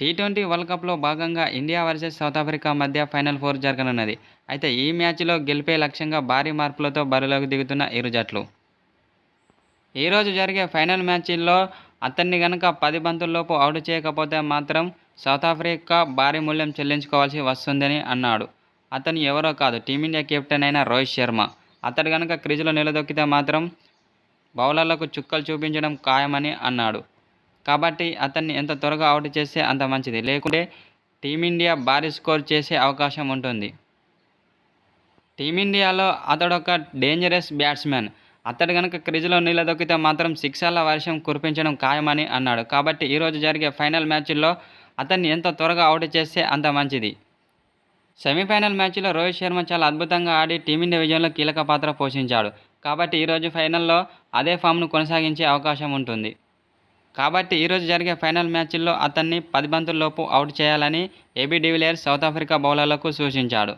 T twenty world కప్లో భాగంగా India versus South Africa మధ్య ఫైనల్ ఫోర్ జరగనున్నది. అయితే ఈ మ్యాచ్లో గెలిపే లక్ష్యంగా భారీ మార్పులతో బరిలోకి దిగుతున్న ఇరు జట్లు. ఈరోజు జరిగే ఫైనల్ మ్యాచ్ల్లో అతన్ని గనక పది బంతుల్లోపు అవుట్ చేయకపోతే మాత్రం సౌత్ ఆఫ్రికా భారీ మూల్యం చెల్లించుకోవాల్సి వస్తుందని అన్నాడు. అతను ఎవరో కాదు టీమిండియా కెప్టెన్ అయిన రోహిత్ శర్మ. అతడు గనక క్రీజులో నిలదొక్కితే మాత్రం బౌలర్లకు చుక్కలు చూపించడం ఖాయమని అన్నాడు. కాబట్టి అతన్ని ఎంత త్వరగా అవుట్ చేస్తే అంత మంచిది. లేకుంటే టీమిండియా భారీ స్కోర్ చేసే అవకాశం ఉంటుంది. టీమిండియాలో అతడొక డేంజరస్ బ్యాట్స్మెన్ అతడు కనుక క్రిజ్లో నిలదొక్కితే మాత్రం సిక్సర్ల వర్షం కురిపించడం ఖాయమని అన్నాడు. కాబట్టి ఈరోజు జరిగే ఫైనల్ మ్యాచ్ల్లో అతన్ని ఎంత త్వరగా అవుట్ చేస్తే అంత మంచిది. సెమీఫైనల్ మ్యాచ్లో రోహిత్ శర్మ చాలా అద్భుతంగా ఆడి టీమిండియా విజయంలో కీలక పాత్ర పోషించాడు. కాబట్టి ఈరోజు ఫైనల్లో అదే ఫామ్ను కొనసాగించే అవకాశం ఉంటుంది. కాబట్టి ఈరోజు జరిగే ఫైనల్ మ్యాచ్ల్లో అతన్ని పది బంతుల్లోపు అవుట్ చేయాలని AB de Villiers South Africa బౌలర్లకు సూచించాడు.